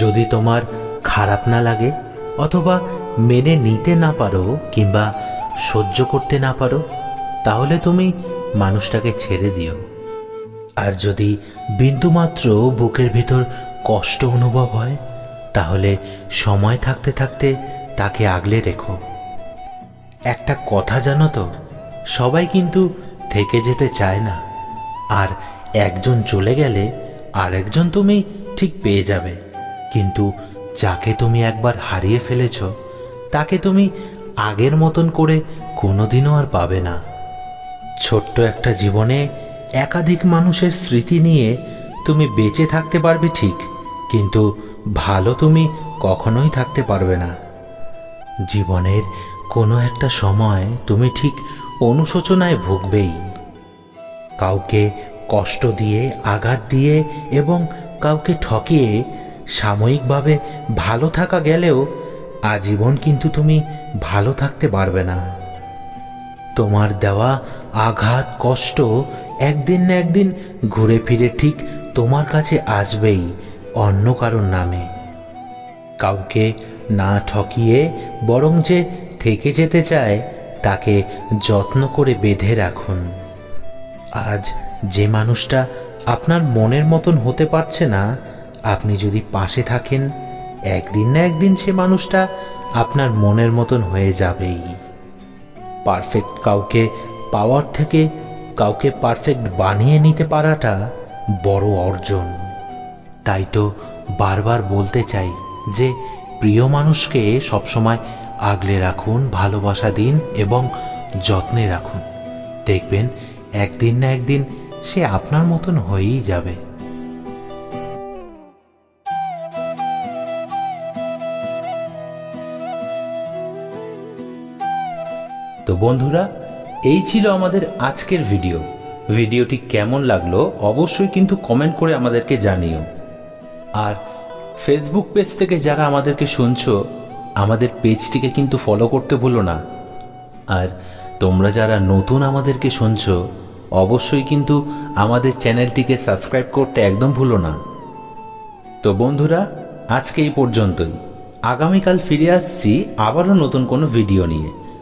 যদি তোমার খারাপ না লাগে অথবা মেনে নিতে না পারো কিংবা সহ্য করতে না পারো, তাহলে তুমি মানুষটাকে ছেড়ে দিও। আর যদি বিন্দুমাত্র বুকের ভিতর কষ্ট অনুভব হয়, তাহলে সময় থাকতে থাকতে তাকে আগলে রেখো। একটা কথা জানো তো, সবাই কিন্তু থেকে যেতে চায় না। আর একজন চলে গেলে আরেকজন তুমি ঠিক পেয়ে যাবে। কিন্তু যাকে তুমি একবার হারিয়ে ফেলেছ, তাকে তুমি আগের মতন করে কোনোদিনও আর পাবে না। ছোট্ট একটা জীবনে একাধিক মানুষের স্মৃতি নিয়ে তুমি বেঁচে থাকতে পারবে ঠিক, কিন্তু ভালো তুমি কখনোই থাকতে পারবে না। জীবনের কোনো একটা সময় তুমি ঠিক অনুশোচনায় ভুগবেই। কাউকে কষ্ট দিয়ে, আঘাত দিয়ে এবং কাউকে ঠকিয়ে সাময়িকভাবে ভালো থাকা গেলেও আজীবন কিন্তু তুমি ভালো থাকতে পারবে না। তোমার দেওয়া আঘাত, কষ্ট একদিন না একদিন ঘুরে ফিরে ঠিক তোমার কাছে আসবেই অন্য কারোর নামে। কাউকে না ঠকিয়ে বরং যে থেকে যেতে চায়, তাকে যত্ন করে বেঁধে রাখুন। আজ যে মানুষটা আপনার মনের মতন হতে পারছে না আপনি যদি পাশে থাকেন, একদিন না একদিন সে মানুষটা আপনার মনের মতন হয়ে যাবেই। পারফেক্ট কাউকে পাওয়ার থেকে কাউকে পারফেক্ট বানিয়ে নিতে পারাটা বড় অর্জন। তাই তো বারবার বলতে চাই যে, প্রিয় মানুষকে সবসময় আগলে রাখুন, ভালোবাসা দিন এবং যত্নে রাখুন। দেখবেন, একদিন না একদিন সে আপনার মতন হয়েই যাবে। তো বন্ধুরা, এই ছিল আমাদের আজকের ভিডিও। ভিডিওটি কেমন লাগল অবশ্যই কিন্তু কমেন্ট করে আমাদেরকে জানিও। আর ফেসবুক পেজ থেকে যারা আমাদেরকে শুনছো, আমাদের পেজটিকে কিন্তু ফলো করতে ভুলো না। আর তোমরা যারা নতুন আমাদেরকে শুনছো, অবশ্যই কিন্তু আমাদের চ্যানেলটিকে সাবস্ক্রাইব করতে একদম ভুলো না। তো বন্ধুরা, আজকে এই পর্যন্তই। আগামীকাল ফিরে আসছি আবারও নতুন কোনো ভিডিও নিয়ে।